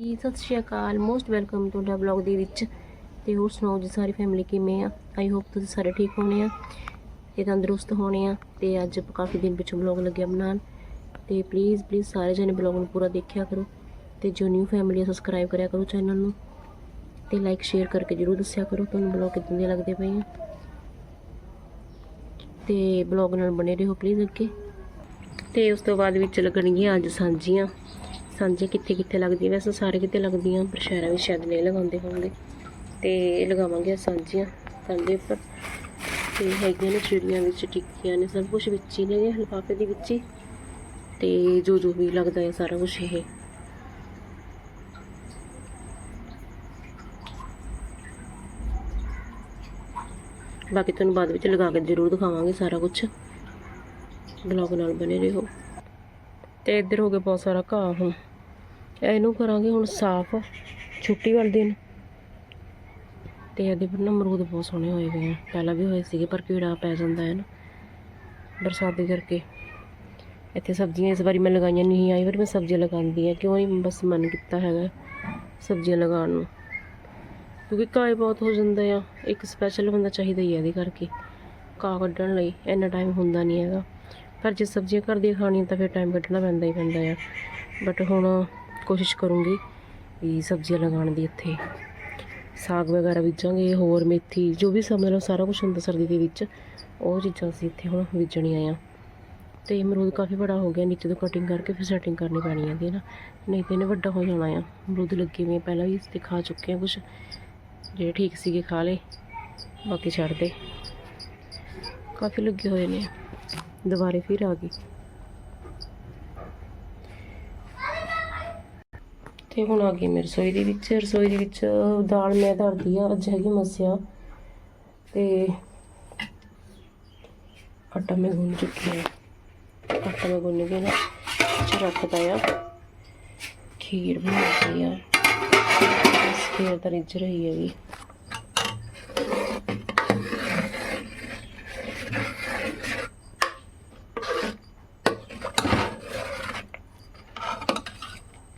ਜੀ, ਸਤਿ ਸ਼੍ਰੀ ਅਕਾਲ। Most welcome ਤੁਹਾਡਾ ਬਲੌਗ ਦੇ ਵਿੱਚ। ਤੇ ਹੋਰ ਸੁਣਾਓ ਜੀ, ਸਾਰੀ ਫੈਮਿਲੀ ਕਿਵੇਂ ਆ? ਆਈ ਹੋਪ ਤੁਸੀਂ ਸਾਰੇ ਠੀਕ ਹੋਣੇ ਆ ਤੇ ਤੰਦਰੁਸਤ ਹੋਣੇ ਆ। ਤੇ ਅੱਜ ਕਾਫੀ ਦਿਨ ਪਿੱਛੋਂ ਬਲੌਗ ਲੱਗਿਆ ਬਣਾਉਣ। ਤੇ ਪਲੀਜ਼ ਪਲੀਜ਼ ਸਾਰੇ ਜਣੇ ਬਲੌਗ ਨੂੰ ਪੂਰਾ ਦੇਖਿਆ ਕਰੋ। ਤੇ ਜੋ ਨਿਊ ਫੈਮਿਲੀ ਆ ਸਬਸਕ੍ਰਾਈਬ ਕਰਿਆ ਕਰੋ ਚੈਨਲ ਨੂੰ। ਤੇ ਲਾਈਕ ਸ਼ੇਅਰ ਕਰਕੇ ਜਰੂਰ ਦੱਸਿਆ ਕਰੋ ਤੁਹਾਨੂੰ ਬਲੌਗ ਕਿਦਾਂ ਦੇ ਲੱਗਦੇ ਪਏ ਆ। ਤੇ ਬਲੌਗ ਨਾਲ ਬਣੇ ਰਹੋ ਪਲੀਜ਼ ਅੱਗੇ। ਤੇ ਉਸ ਤੋਂ ਬਾਅਦ ਵਿੱਚ ਲੱਗਣਗੀਆਂ ਅੱਜ ਸਾਂਝੀਆਂ। ਸਾਂਝੀਆਂ ਕਿੱਥੇ ਕਿੱਥੇ ਲੱਗਦੀਆਂ, ਵੈਸੇ ਸਾਰੇ ਕਿਤੇ ਲੱਗਦੀਆਂ, ਪਰ ਸ਼ਹਿਰਾਂ ਵਿੱਚ ਸ਼ਾਇਦ ਨਹੀਂ ਲਗਾਉਂਦੇ ਹੋਣਗੇ। ਤੇ ਲਗਾਵਾਂਗੇ ਅੱਜ ਸਾਂਝੀਆਂ ਕੰਦੇ ਉੱਪਰ ਤੇ ਹੈਗੀਆਂ ਨੇ ਚਿੜੀਆਂ ਵਿੱਚ, ਟਿੱਕੀਆਂ ਨੇ, ਸਭ ਕੁਝ ਵਿੱਚ ਹੀ ਨੇ ਲਿਫਾਫੇ ਦੇ ਵਿੱਚ ਹੀ। ਤੇ ਜੋ ਜੋ ਵੀ ਲੱਗਦਾ ਹੈ ਸਾਰਾ ਕੁਝ ਇਹ। ਬਾਕੀ ਤੁਹਾਨੂੰ ਬਾਅਦ ਵਿੱਚ ਲਗਾ ਕੇ ਜ਼ਰੂਰ ਦਿਖਾਵਾਂਗੇ ਸਾਰਾ ਕੁਝ ਬਲੌਗ ਨਾਲ ਬਨੇ ਰਹੋ। ਤੇ ਇੱਧਰ ਹੋ ਗਿਆ ਬਹੁਤ ਸਾਰਾ ਘਾਹ ਹੁਣ। ਇਹਨੂੰ ਕਰਾਂਗੇ ਹੁਣ ਸਾਫ਼, ਛੁੱਟੀ ਵਾਲੇ ਦਿਨ। ਤੇ ਇਹਦੇ ਪਰ ਨਾ ਅਮਰੂਦ ਬਹੁਤ ਸੋਹਣੇ ਹੋਏ ਹੋਏ ਆ। ਪਹਿਲਾਂ ਵੀ ਹੋਏ ਸੀਗੇ, ਪਰ ਕੀੜਾ ਪੈ ਜਾਂਦਾ ਹੈ ਨਾ ਬਰਸਾਤ ਦੇ ਕਰਕੇ। ਇੱਥੇ ਸਬਜ਼ੀਆਂ ਇਸ ਵਾਰੀ ਮੈਂ ਲਗਾਈਆਂ ਨਹੀਂ ਆਈ ਵਾਰ ਮੈਂ ਸਬਜ਼ੀਆਂ ਲਗਾਉਂਦੀ ਆ ਕਿਉਂ ਨਹੀਂ ਬਸ ਮਨ ਕੀਤਾ ਹੈਗਾ ਸਬਜ਼ੀਆਂ ਲਗਾਉਣ ਨੂੰ। ਕਿਉਂਕਿ ਘਾਹ ਬਹੁਤ ਹੋ ਜਾਂਦਾ ਆ। ਇੱਕ ਸਪੈਸ਼ਲ ਬੰਦਾ ਚਾਹੀਦਾ ਹੀ ਹੈ ਇਹਦੇ ਕਰਕੇ। ਘਾਹ ਕੱਢਣ ਲਈ। ਇੰਨਾ ਟਾਈਮ ਹੁੰਦਾ ਨਹੀਂ ਹੈਗਾ। ਪਰ ਜੇ ਸਬਜ਼ੀਆਂ ਘਰ ਦੀਆਂ ਖਾਣੀਆਂ ਤਾਂ ਫਿਰ ਟਾਈਮ ਕੱਢਣਾ ਪੈਂਦਾ ਹੀ ਪੈਂਦਾ ਆ। ਬਟ ਹੁਣ ਕੋਸ਼ਿਸ਼ ਕਰੂੰਗੀ ਵੀ ਸਬਜ਼ੀਆਂ ਲਗਾਉਣ ਦੀ ਇੱਥੇ। ਸਾਗ ਵਗੈਰਾ ਬੀਜਾਂਗੇ ਹੋਰ ਮੇਥੀ ਜੋ ਵੀ ਸਮਝ ਲਓ ਸਾਰਾ ਕੁਝ ਹੁੰਦਾ ਸਰਦੀ ਦੇ ਵਿੱਚ ਉਹ ਚੀਜ਼ਾਂ ਅਸੀਂ ਇੱਥੇ ਹੁਣ ਬੀਜਣੀਆਂ ਆ। ਤੇ ਅਮਰੂਦ ਕਾਫੀ ਬੜਾ ਹੋ ਗਿਆ ਨੀਚੇ ਤੋਂ ਕਟਿੰਗ ਕਰਕੇ ਫਿਰ ਸੈਟਿੰਗ ਕਰਨੀ ਪੈਣੀ ਹੈ ਨਾ। ਨਹੀਂ ਤੇ ਇਹਨੇ ਵੱਡਾ ਹੋ ਜਾਣਾ ਆ। ਅਮਰੂਦ ਲੱਗੇ ਹੋਏ ਆ, ਪਹਿਲਾਂ ਵੀ ਇਸ ਖਾ ਚੁੱਕੇ ਆ ਕੁਝ ਜਿਹੜੇ ਠੀਕ ਸੀਗੇ ਖਾ ਲਏ ਬਾਕੀ ਛੱਡ ਦੇ। ਕਾਫੀ ਲੱਗੇ ਹੋਏ ਨੇ। ਦੁਬਾਰੇ ਫਿਰ ਆ ਗਈ। ਤੇ ਹੁਣ ਆ ਗਈ ਮੈਂ ਰਸੋਈ ਦੇ ਵਿੱਚ। ਰਸੋਈ ਦੇ ਵਿੱਚ ਦਾਲ ਮੈਂ ਧਰਦੀ ਆ, ਅੱਜ ਹੈਗੀ ਮਸਿਆ। ਤੇ ਆਟਾ ਮੈਂ ਗੁੰਨ ਚੁੱਕੀ ਆ। ਆਟਾ ਮੈਂ ਗੁੰਨ ਕੇ ਨਾ ਚ ਰੱਖਦਾ ਆ। ਖੀਰ ਬਣਾਉਂਦੀ ਆ। ਇਸ ਖੀਰ ਤਾਂ ਰਿੱਝ ਰਹੀ ਹੈਗੀ।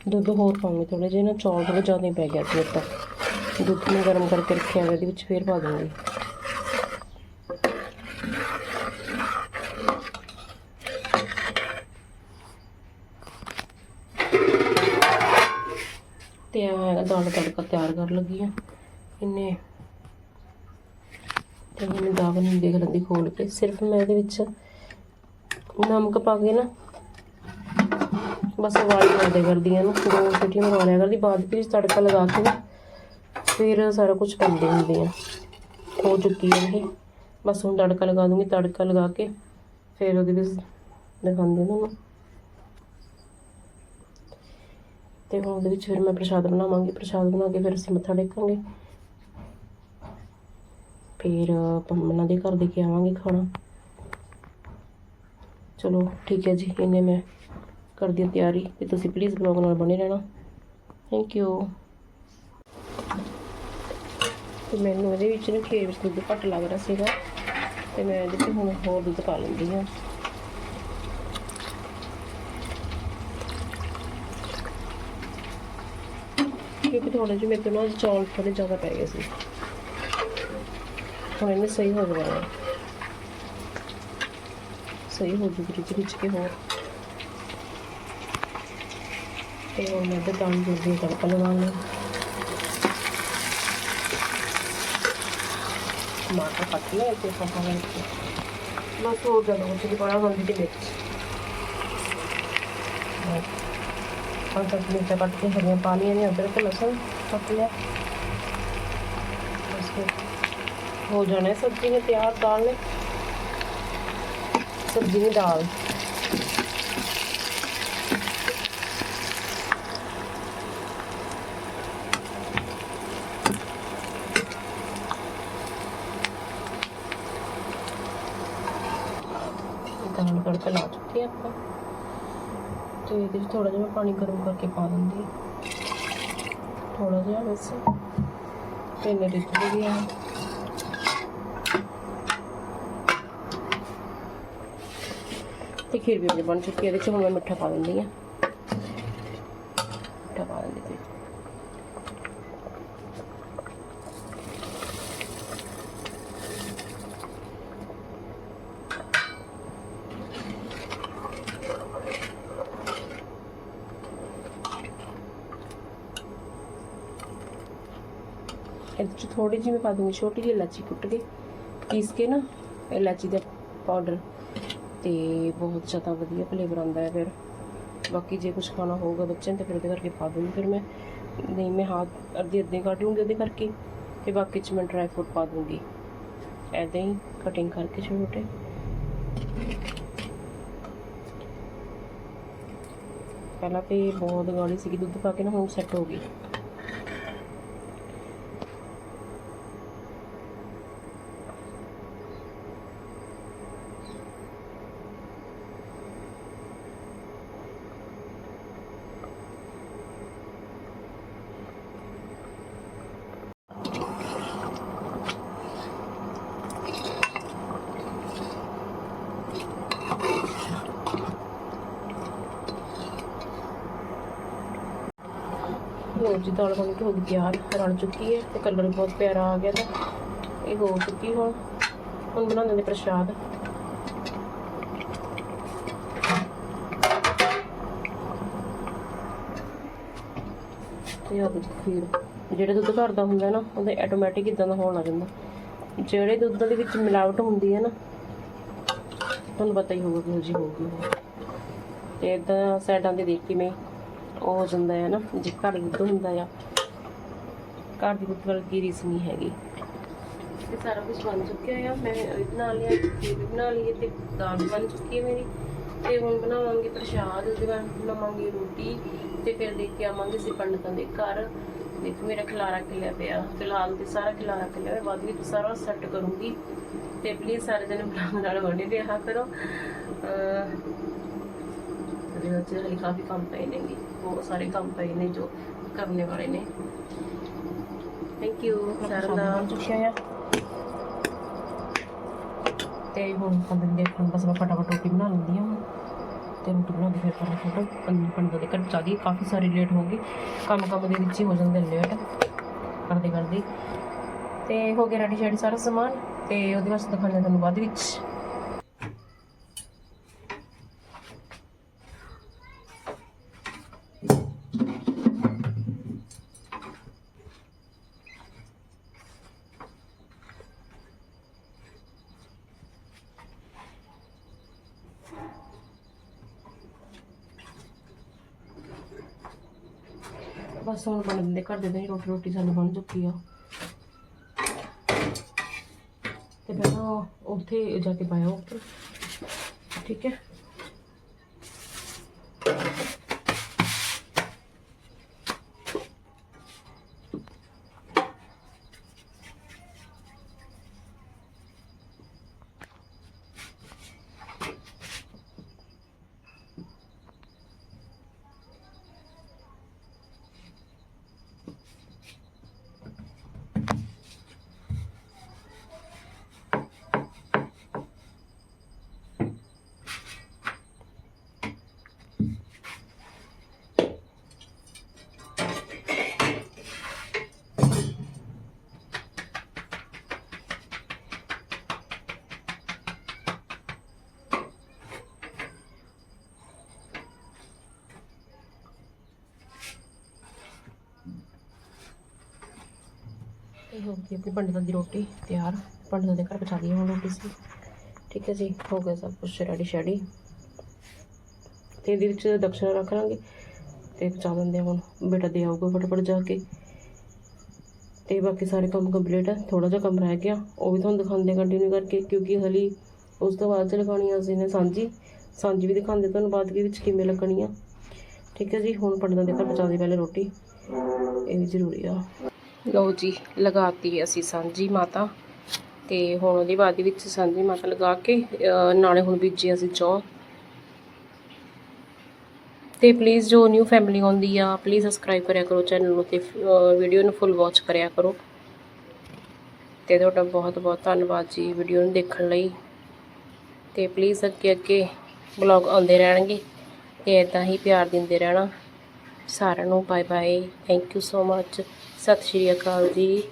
ਦੁੱਧ ਹੋਰ ਪਾਉਂਗੀ ਥੋੜੇ ਜਿਹੇ, ਨਾ ਚੌਲ ਥੋੜਾ ਜ਼ਿਆਦਾ ਹੀ ਪੈ ਗਿਆ ਸੀ ਤਾਂ ਦੁੱਧ ਨੂੰ ਗਰਮ ਕਰਕੇ ਰੱਖਿਆ ਹੋਇਆ ਇਹਦੇ ਵਿੱਚ, ਫੇਰ ਪਾ ਦੂੰਗੀ ਤੇ ਆ ਹੈਗਾ, ਦਾਲ ਤੜਕਾ ਤਿਆਰ ਕਰਨ ਲੱਗੀ ਆ। ਇਹਨੇ ਤੇ ਮੈਂ ਦਾਗ ਨਹੀਂ ਦੇਖ ਲੈਂਦੀ ਖੋਲ ਕੇ। ਸਿਰਫ ਮੈਂ ਇਹਦੇ ਵਿੱਚ ਨਮਕ ਪਾ ਕੇ ਨਾ ਬਸ ਵਾਲੀ ਕਰਦੇ ਕਰਦੀ ਆ ਨਾ ਦੋ ਸੀਟੀਆਂ ਮਰਵਾ ਲਿਆ ਕਰਦੀ, ਬਾਅਦ ਵਿੱਚ ਤੜਕਾ ਲਗਾ ਕੇ ਨਾ, ਫਿਰ ਸਾਰਾ ਕੁਝ ਪਾਉਂਦੇ ਹੁੰਦੇ ਆ। ਹੋ ਚੁੱਕੀ ਹੈ ਇਹ। ਬਸ ਹੁਣ ਤੜਕਾ ਲਗਾ ਦੂੰਗੀ, ਤੜਕਾ ਲਗਾ ਕੇ ਫਿਰ ਉਹਦੇ ਵਿੱਚ ਦਿਖਾਉਂਦੇ ਹਾਂ ਤੁਹਾਨੂੰ। ਤੇ ਹੁਣ ਉਹਦੇ ਵਿੱਚ ਫਿਰ ਮੈਂ ਪ੍ਰਸ਼ਾਦ ਬਣਾਵਾਂਗੀ, ਪ੍ਰਸ਼ਾਦ ਬਣਾ ਕੇ ਫਿਰ ਅਸੀਂ ਮੱਥਾ ਟੇਕਾਂਗੇ। ਫਿਰ ਆਪਾਂ ਉਹਨਾਂ ਦੇ ਘਰ ਦੇ ਕੇ ਆਵਾਂਗੇ ਖਾਣਾ। ਚਲੋ, ਠੀਕ ਹੈ ਜੀ ਇਹਨੇ ਮੈਂ ਕਰਦੀ ਹਾਂ ਤਿਆਰੀ ਤੇ ਤੁਸੀਂ ਪਲੀਜ਼ ਬਲੌਗ ਨਾਲ ਬਣੇ ਰਹਿਣਾ। ਥੈਂਕ ਯੂ ਤੇ ਮੈਨੂੰ ਇਹਦੇ ਵਿੱਚ ਨਾ ਖੀਰ ਵਿੱਚ ਦੁੱਧ ਘੱਟ ਲੱਗ ਰਿਹਾ ਸੀਗਾ, ਤੇ ਮੈਂ ਇਹਦੇ ਵਿੱਚ ਹੁਣ ਹੋਰ ਦੁੱਧ ਪਾ ਲੈਂਦੀ ਹਾਂ। ਕਿਉਂਕਿ ਥੋੜੇ ਜਿਹੇ ਮੇਰੇ ਤੋਂ ਨਾ ਚੌਲ ਥੋੜੇ ਜ਼ਿਆਦਾ ਪੈ ਗਏ ਸੀ। ਹੁਣ ਇਹਨੇ ਸਹੀ ਹੋ ਜਾਣਾ। ਸਹੀ ਹੋ ਜੂਗੀ ਰਿਚ ਰਿਚ ਕੇ ਹੋਰ। ਤੇ ਹੁਣ ਮੈਂ ਤੇ ਦਾਲ ਜੁੜਦੀ ਤੜਕਾ ਲਗਾਉਣਾ ਟਮਾਟਰ ਕੱਟ ਲਿਆ ਤੇ ਪਾ ਕੇ ਬਸ ਹੋ ਗਿਆ ਉਹ ਜਿਹੜੀ ਬੜਾ ਗੰਦੀ ਦੇ ਵਿੱਚ ਹੁਣ ਤੱਕ ਮਿਰਚਾਂ ਕੱਟ ਕੇ ਹਰੀਆਂ ਪਾ ਨੇ, ਅਦਰਕ ਲਸਣ ਕੱਟ ਲਿਆ। ਬਸ ਹੋ ਜਾਣਾ ਹੈ ਸਬਜ਼ੀ ਨੇ ਤਿਆਰ ਦਾਲ ਨੇ। ਸਬਜ਼ੀ ਨੇ ਦਾਲ ਤੜਕਾ ਲਾ ਚੁੱਕੇ ਹਾਂ ਆਪਾਂ। ਤੇ ਇਹਦੇ ਵਿੱਚ ਥੋੜਾ ਜਿਹਾ ਮੈਂ ਪਾਣੀ ਗਰਮ ਕਰਕੇ ਪਾ ਦਿੰਦੀ। ਹਾਂ ਥੋੜਾ ਜਿਹਾ ਬਸ। ਤੇ ਰਿੱਝ ਵੀ ਤੇ ਖੀਰ ਵੀ ਆਪਣੀ ਬਣ ਚੁੱਕੀ ਹੈ ਇਹਦੇ ਚ ਹੁਣ ਮੈਂ ਮਿੱਠਾ ਪਾ ਦਿੰਦੀ ਹਾਂ ਮਿੱਠਾ ਪਾ ਦਿੰਦੀ ਤੇ ਇਹਦੇ ਚ ਥੋੜੀ ਜਿਹੀ ਮੈਂ ਪਾ ਦੂੰਗੀ, ਛੋਟੀ ਜਿਹੀ ਇਲਾਚੀ ਕੁੱਟ ਕੇ, ਪੀਸ ਕੇ ਨਾ, ਇਲਾਚੀ ਦਾ ਪਾਊਡਰ ਤੇ ਬਹੁਤ ਜ਼ਿਆਦਾ ਵਧੀਆ ਫਲੇਵਰ ਆਉਂਦਾ ਹੈ ਫਿਰ। ਬਾਕੀ ਜੇ ਕੁਝ ਖਾਣਾ ਹੋਊਗਾ ਬੱਚਿਆਂ ਨੂੰ, ਤਾਂ ਫਿਰ ਉਹਦੇ ਕਰਕੇ ਪਾ ਦੂੰਗੀ। ਫਿਰ ਮੈਂ, ਨਹੀਂ, ਮੈਂ ਹੱਥ ਅੱਧੀ ਅੱਧੀ ਕੱਢ ਲੂੰਗੀ ਉਹਦੇ ਕਰਕੇ, ਤੇ ਬਾਕੀ ਚ ਮੈਂ ਡਰਾਈ ਫਰੂਟ ਪਾ ਦੂੰਗੀ। ਐਦਾਂ ਹੀ ਕਟਿੰਗ ਕਰਕੇ ਛੋਟੇ ਪਹਿਲਾਂ ਤੇ ਬਹੁਤ ਗਾੜੀ ਸੀਗੀ, ਦੁੱਧ ਪਾ ਕੇ ਨਾ, ਹੁਣ ਸੈੱਟ ਹੋ ਗਈ। ਲੋ ਦਾਲ ਬਣ ਕੇ ਹੋ ਗਈ ਤਿਆਰ, ਰਲ ਚੁੱਕੀ ਹੈ ਤੇ ਕਲਰ ਬਹੁਤ ਪਿਆਰਾ ਆ ਗਿਆ ਤਾਂ ਇਹ ਹੋ ਚੁੱਕੀ ਹੁਣ ਹੁਣ ਬਣਾਉਂਦੇ ਨੇ ਪ੍ਰਸ਼ਾਦ। ਤੇ ਆ ਦੁੱਧ ਖੀਰ, ਜਿਹੜੇ ਦੁੱਧ ਘਰ ਦਾ ਹੁੰਦਾ ਨਾ, ਉਹਦੇ ਆਟੋਮੈਟਿਕ ਇਦਾਂ ਦਾ ਹੋਣ ਲੱਗ ਜਾਂਦਾ। ਜਿਹੜੇ ਦੁੱਧ ਦੇ ਵਿੱਚ ਮਿਲਾਵਟ ਹੁੰਦੀ ਹੈ ਨਾ, ਤੁਹਾਨੂੰ ਪਤਾ ਹੀ ਹੋਊਗਾ ਕਿਹੋ ਜਿਹੀ ਹੋਊਗੀ। ਉਹ ਤੇ ਇਦਾਂ ਸਾਈਡਾਂ ਤੇ ਦੇਖ ਮੈਂ ਉਹ ਹੋ ਜਾਂਦਾ ਹੈ ਨਾ, ਜੇ ਘਰ ਦਾ ਦੁੱਧ ਹੁੰਦਾ ਆ। ਘਰ ਦੀ ਦੁੱਧ ਵਰਗੀ ਰੀਸ ਨਹੀਂ ਹੈਗੀ। ਤੇ ਸਾਰਾ ਕੁਝ ਬਣ ਚੁੱਕਿਆ ਆ। ਮੈਂ ਬਣਾ ਲਿਆ, ਖੀਰ ਵੀ ਬਣਾ ਲਈ ਤੇ ਦਾਲ ਵੀ ਬਣ ਚੁੱਕੀ ਹੈ ਮੇਰੀ। ਤੇ ਹੁਣ ਬਣਾਵਾਂਗੇ ਪ੍ਰਸ਼ਾਦ, ਉਹਦੇ ਬਾਅਦ ਬਣਾਵਾਂਗੇ ਰੋਟੀ ਤੇ ਫਿਰ ਦੇਖ ਕੇ ਆਵਾਂਗੇ ਅਸੀਂ ਪੰਡਤਾਂ ਦੇ ਘਰ। ਦੇਖੋ ਮੇਰਾ ਖਿਲਾਰਾ ਖਿਲਿਆ ਪਿਆ। ਫਿਲਹਾਲ ਤੇ ਸਾਰਾ ਖਿਲਾਰਾ ਖਿਲਿਆ ਹੋਇਆ। ਬਾਅਦ ਵਿੱਚ ਸਾਰਾ ਸੈੱਟ ਕਰੂੰਗੀ। ਤੇ ਪਲੀਜ਼ ਸਾਰੇ ਜਣੇ ਬਲੌਗ ਨਾਲ ਬਣੇ ਰਿਹਾ ਕਰੋ। ਅਹ ਉਹਦੇ ਵਿੱਚ ਹਲੇ ਕਾਫੀ ਕੰਮ ਪਏ ਨੇਗੇ। ਬਹੁਤ ਸਾਰੇ ਕੰਮ ਪਏ ਨੇ ਜੋ ਕਰਨੇ ਵਾਲੇ ਨੇ। ਥੈਂਕ ਯੂ ਸਾਰਿਆਂ ਦਾ ਤੇ ਹੁਣ ਪੰਦਨ ਦੇ ਹੁਣ ਬਸ ਮੈਂ ਫਟਾਫਟ ਰੋਟੀ ਬਣਾ ਲੈਂਦੀ ਹਾਂ। ਤੇ ਰੋਟੀ ਬਣਾ ਕੇ ਫਿਰ ਫਟਾਫਟ ਪੰਦਨ ਪੰਦਨ ਦੇ ਘਰ ਚਾਦੀ ਕਾਫੀ ਸਾਰੀ ਲੇਟ ਹੋ ਗਈ ਕੰਮ ਕੰਮ ਦੇ ਵਿੱਚ ਹੀ ਹੋ ਜਾਂਦੇ ਲੇਟ ਕਰਦੇ ਕਰਦੇ ਤੇ ਹੋ ਗਿਆ ਰੈਡੀ ਸ਼ੈਡੀ ਸਾਰਾ ਸਮਾਨ। ਤੇ ਉਹਦੇ ਵਾਸਤੇ ਦਿਖਾਉਂਦੇ ਤੁਹਾਨੂੰ ਬਾਅਦ ਵਿੱਚ। ਬਸ ਹੁਣ ਬਣ ਦਿੰਦੇ ਘਰ ਦੇ ਦੇ ਰੋਟੀ ਰੋਟੀ ਸਾਨੂੰ ਬਣ ਚੁੱਕੀ ਆ। ਤੇ ਪਹਿਲਾਂ ਉੱਥੇ ਜਾ ਕੇ ਪਾਇਆ ਉੱਪਰ। ਠੀਕ ਹੈ। ਇਹ ਹੋ ਗਈ ਆਪਣੀ ਪੰਡਤਾਂ ਦੀ ਰੋਟੀ, ਤਿਆਰ। ਪੰਡਤਾਂ ਦੇ ਘਰ ਪਹੁੰਚਾ ਦਈਏ ਹੁਣ ਰੋਟੀ ਸੀ। ਠੀਕ ਹੈ ਜੀ, ਹੋ ਗਿਆ ਸਭ ਕੁਝ ਰੈਡੀ ਸ਼ੈਡੀ। ਤੇ ਇਹਦੇ ਵਿੱਚ ਦਕਸ਼ਨਾ ਰੱਖ ਲਾਂਗੇ ਤੇ ਪਹੁੰਚਾ ਦਿੰਦੇ ਹੁਣ। ਬੇਟਾ ਦੇ ਆਊਗਾ ਫਟਾਫਟ ਜਾ ਕੇ। ਤੇ ਬਾਕੀ ਸਾਰੇ ਕੰਮ ਕੰਪਲੀਟ ਹੈ। ਥੋੜਾ ਜਿਹਾ ਕੰਮ ਰਹਿ ਗਿਆ। ਉਹ ਵੀ ਤੁਹਾਨੂੰ ਦਿਖਾਉਂਦੇ ਕੰਟੀਨਿਊ ਕਰਕੇ, ਕਿਉਂਕਿ ਹਲੀ ਉਸ ਤੋਂ ਬਾਅਦ ਚ ਲਗਾਉਣੀ ਆ ਅਸੀਂ ਨੇ ਸਾਂਝੀ। ਸਾਂਝੀ ਵੀ ਦਿਖਾਉਂਦੇ ਤੁਹਾਨੂੰ ਬਾਅਦ ਦੇ ਵਿੱਚ ਕਿਵੇਂ ਲੱਗਣੀ ਆ ਠੀਕ ਹੈ ਜੀ, ਹੁਣ ਪੰਡਤਾਂ ਦੇ ਘਰ ਪਹੁੰਚਾ ਦੇ ਪਹਿਲੇ ਰੋਟੀ। ਇਹ ਵੀ ਜ਼ਰੂਰੀ ਆ। ਲਓ ਜੀ, ਲਗਾਤੀ ਅਸੀਂ ਸਾਂਝੀ ਮਾਤਾ। ਤੇ ਹੁਣ ਉਹਦੀ ਬਾਅਦ ਵਿੱਚ ਸਾਂਝੀ ਮਾਤਾ ਲਗਾ ਕੇ ਨਾਲੇ ਹੁਣ ਬੀਜੇ ਅਸੀਂ ਚੌਂ ਤੇ ਪਲੀਜ਼ ਜੋ ਨਿਊ ਫੈਮਿਲੀ ਆਉਂਦੀ ਆ ਪਲੀਜ਼ ਸਬਸਕ੍ਰਾਈਬ ਕਰਿਆ ਕਰੋ ਚੈਨਲ ਨੂੰ ਤੇ ਵੀਡੀਓ ਨੂੰ ਫੁੱਲ ਵਾਚ ਕਰਿਆ ਕਰੋ। ਤੇ ਤੁਹਾਡਾ ਬਹੁਤ ਬਹੁਤ ਧੰਨਵਾਦ ਜੀ ਵੀਡੀਓ ਨੂੰ ਦੇਖਣ ਲਈ। ਤੇ ਪਲੀਜ਼ ਅੱਗੇ ਅੱਗੇ ਬਲੌਗ ਆਉਂਦੇ ਰਹਿਣਗੇ। ਤੇ ਇਦਾਂ ਹੀ ਪਿਆਰ ਦਿੰਦੇ ਰਹਿਣਾ। ਸਾਰਿਆਂ ਨੂੰ bye bye thank you so much Sat Sri Akal ਜੀ।